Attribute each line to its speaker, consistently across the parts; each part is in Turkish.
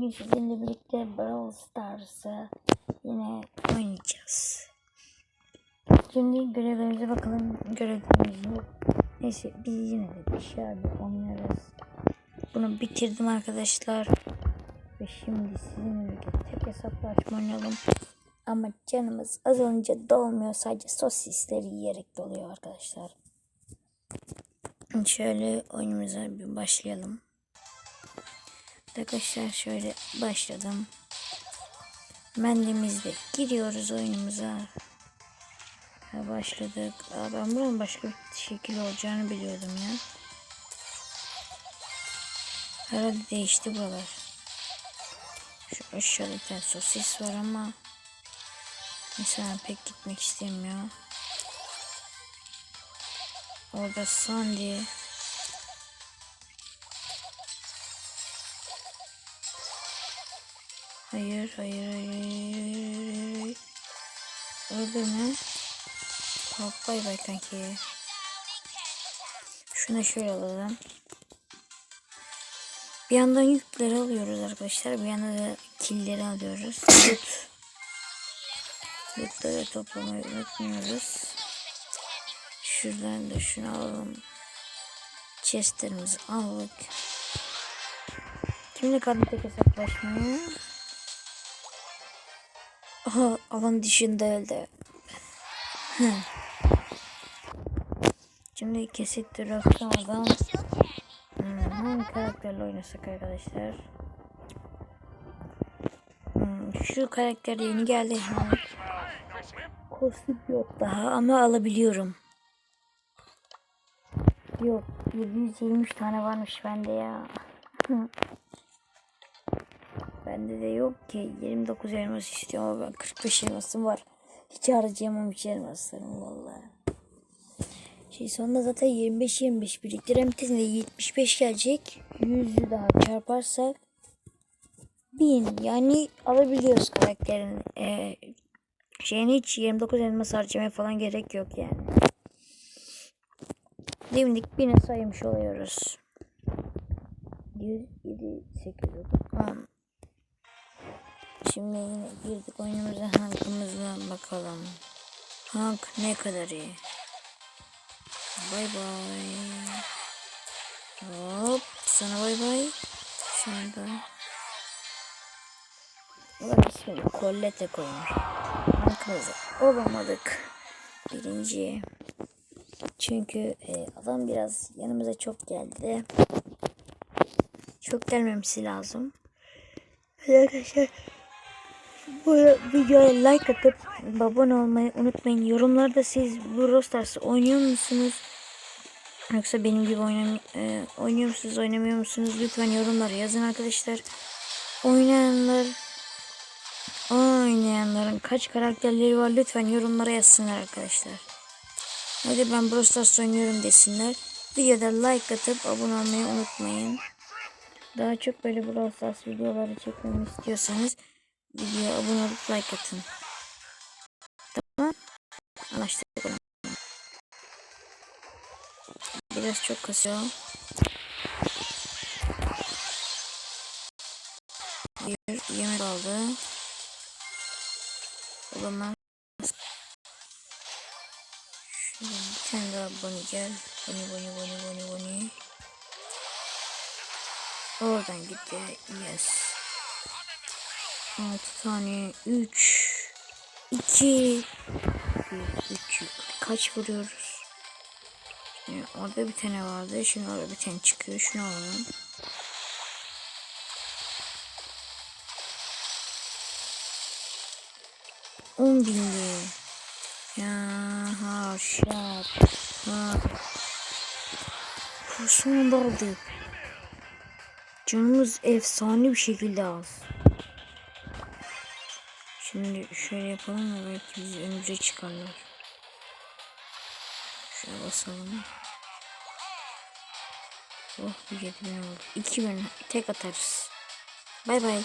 Speaker 1: Bugün sizinle birlikte Brawl Stars'ı yine oynayacağız. Şimdi görevlerimize bakalım. Görevlerimiz yok. Neyse biz yine de dışarıda oynarız. Bunu bitirdim arkadaşlar. Ve şimdi sizinle birlikte tek hesaplaşma oynayalım. Ama canımız azalınca dolmuyor. Sadece sosisleri yiyerek doluyor arkadaşlar. Şöyle oyunumuza bir başlayalım. Arkadaşlar şöyle başladım. Mendimizde giriyoruz oyunumuza. Ha, başladık. Aa, ben buranın başka bir şekil olacağını biliyordum ya. Herhalde değişti buralar. Şu aşağıda bir tane sosis var ama insan pek gitmek istemiyor. Orada Sandy. Hayır, hayır, hayır. Öldürme. Hop bay bay kanki. Şunu şöyle alalım. Bir yandan yükleri alıyoruz arkadaşlar. Bir yandan da killeri alıyoruz. Loot. Lootları toplamayı unutmuyoruz. Şuradan da şunu alalım. Chestlerimizi aldık. Kimle kaldı tek hesaplaşmaya? Aha alan dışında öldü. Şimdi kesit duraklardan hmm, hangi karakterle oynasak arkadaşlar? Hmm, şu karakter yeni geldi. Kostüm yok daha ama alabiliyorum. Yok 723 tane varmış bende ya. Bende de yok ki 29 elmas istiyor ama ben 45 elmasım var. Hiç harcayamam hiç elmaslarımı vallahi. Şey sonunda zaten 25-25 biriktirem bitesinde 75 gelecek. 100'ü daha çarparsak 1000 yani alabiliyoruz karakterin ee, şeyini hiç 29 elmas harcamaya falan gerek yok yani. Dimdik birine saymış oluyoruz. 100, 7, 8, 10. Şimdi yine girdik oyunumuza hankımızla bakalım. Hank ne kadar iyi. Bay bay. Hop sana bay bay. Şurada. Ulan ismini Colette koymuş. Hankımızı olamadık. Birinci. Çünkü e, adam biraz yanımıza çok geldi. Çok gelmemesi lazım. Arkadaşlar bu videoya like atıp abone olmayı unutmayın. Yorumlarda siz bu Brawl Stars'ı oynuyor musunuz? Yoksa benim gibi oynam e, oynuyor musunuz, oynamıyor musunuz? Lütfen yorumlara yazın arkadaşlar. Oynayanlar oynayanların kaç karakterleri var lütfen yorumlara yazsınlar arkadaşlar. Hadi ben Brawl oynuyorum desinler. Videoda like atıp abone olmayı unutmayın. Daha çok böyle Brawl videoları çekmemi istiyorsanız videoya abone olup like atın. Tamam. Anlaştık. Biraz çok kasıyor. Bir yemek aldı. O zaman Şuradan bir tane daha bunny gel. Bunny bunny bunny bunny bunny. Oradan gitti. Yes. 6 tane. 3 2 1 3 Kaç vuruyoruz? Şimdi orada bir tane vardı. Şimdi orada bir tane çıkıyor. Şunu alalım. On bindi. Ya ha şap. Ha. Sonunda aldık. Canımız efsane bir şekilde az. Şimdi şöyle yapalım da belki bizi önümüze çıkarlar. Şöyle basalım. Oh bir yedi oldu. İki bin tek atarız. Bay bay.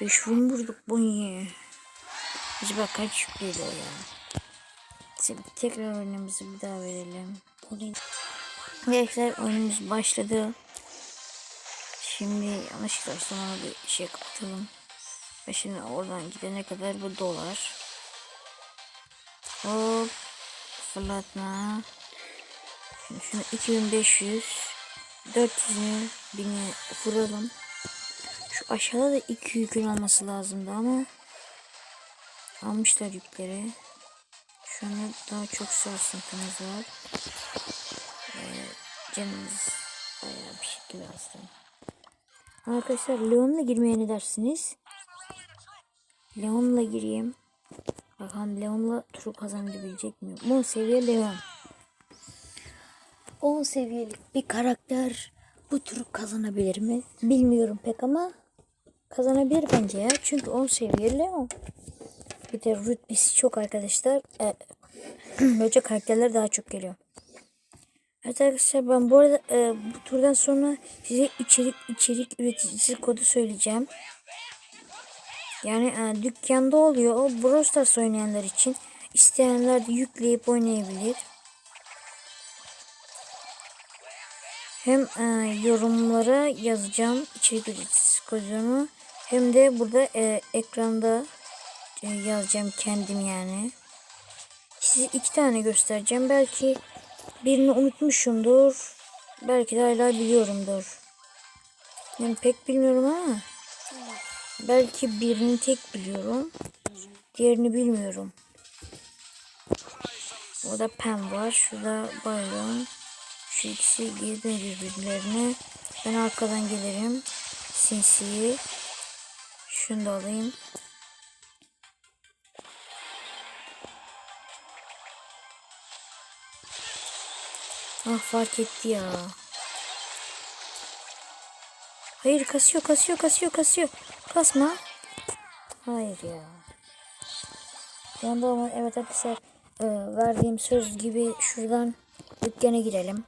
Speaker 1: Beş bin vurduk bu niye? Acaba kaç geliyor ya? Şimdi tekrar oyunumuzu bir daha verelim. Arkadaşlar oyunumuz başladı. Şimdi yanlışlıkla sonra bir şey kapatalım. Ve şimdi oradan gidene kadar bu dolar. Hop. Fırlatma. Şimdi şunu 2500 400'ü 1000'e vuralım. Şu aşağıda da iki yükün olması lazımdı ama almışlar yükleri. Şu anda daha çok sarsıntımız var. Ee, canımız bayağı bir şekilde hasta. Arkadaşlar Leon'la girmeye ne dersiniz? Leon'la gireyim. Bakalım Leon'la turu kazanabilecek miyim? 10 seviye Leon. 10 seviyelik bir karakter bu turu kazanabilir mi? Bilmiyorum pek ama kazanabilir bence ya. Çünkü 10 seviye Leon. Bir de rütbesi çok arkadaşlar. E, böyle karakterler daha çok geliyor. Evet arkadaşlar ben bu arada e, bu turdan sonra size içerik içerik üreticisi kodu söyleyeceğim. Yani e, dükkanda oluyor. O Brawl Stars oynayanlar için isteyenler de yükleyip oynayabilir. Hem e, yorumlara yazacağım içerik üreticisi kodunu. Hem de burada e, ekranda e, yazacağım kendim yani. Size iki tane göstereceğim. Belki birini unutmuşumdur. Belki de hala biliyorumdur. Yani pek bilmiyorum ama belki birini tek biliyorum. Diğerini bilmiyorum. Orada Pam var. Şurada Byron. Şu ikisi girdi birbirlerine. Ben arkadan gelirim. Sinsi'yi. Şunu da alayım. Ah fark etti ya. Hayır kasıyor kasıyor kasıyor kasıyor. Kasma. Hayır ya. Anda ama evet arkadaşlar e, verdiğim söz gibi şuradan dükkana girelim.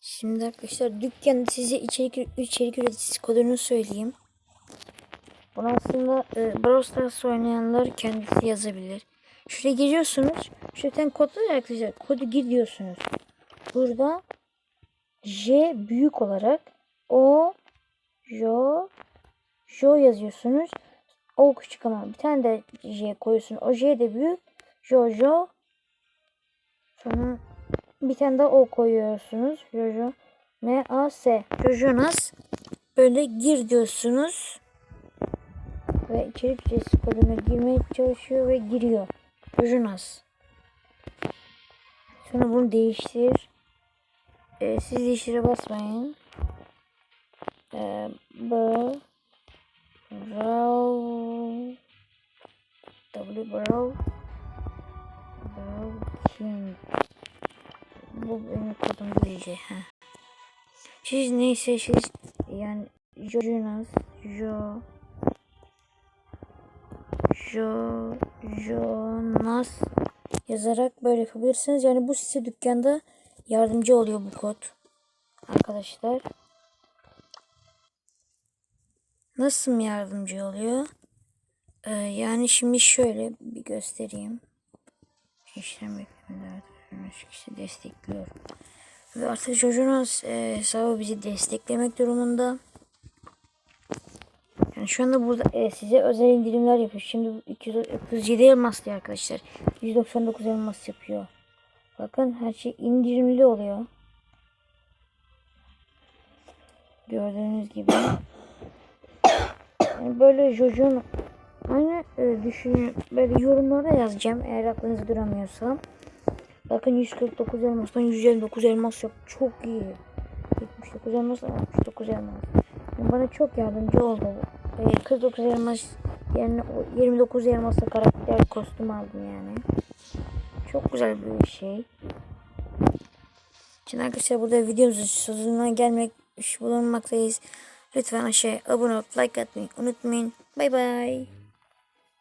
Speaker 1: Şimdi arkadaşlar dükkan size içerik, içerik üreticisi kodunu söyleyeyim. Bunu aslında e, Brawl Stars oynayanlar kendisi yazabilir. Şuraya giriyorsunuz. Şuradan kod var arkadaşlar. Kodu giriyorsunuz. Burada J büyük olarak O Jo Jo yazıyorsunuz. O küçük ama bir tane de J koyuyorsun. O J de büyük. Jo Jo sonra bir tane daha O koyuyorsunuz. Jojo M A S Jojonas böyle gir diyorsunuz ve içerik ücretsiz koduna girmeye çalışıyor ve giriyor. Jojonas. Sonra bunu değiştir. Ee, siz değiştire basmayın. Brawl W Brawl Brawl King Bu benim kodum değil. Ha. Siz neyse siz yani Jonas Jo Jo Jonas yazarak böyle yapabilirsiniz. Yani bu size dükkanda yardımcı oluyor bu kod. Arkadaşlar. Nasıl yardımcı oluyor? Ee, yani şimdi şöyle bir göstereyim. İşlem beklemeler kişi destekliyor. Ve artık Jojonas e, hesabı bizi desteklemek durumunda. Yani şu anda burada e, size özel indirimler yapıyor. Şimdi 237 elmas diyor arkadaşlar. 199 elmas yapıyor. Bakın her şey indirimli oluyor. Gördüğünüz gibi. Yani böyle Jojo'nun aynı e, düşünün. Böyle yorumlara yazacağım eğer aklınızda duramıyorsa. Bakın 149 elmastan 159 elmas yok. Çok iyi. 79 elmas 69 elmas. Yani bana çok yardımcı oldu. 49 elmas yerine 29 elmasla karakter kostüm aldım yani. Çok güzel bir şey. Şimdi arkadaşlar burada videomuzun sonuna gelmek bulunmaktayız. Lütfen aşağıya abone olup like atmayı unutmayın. Bay bay.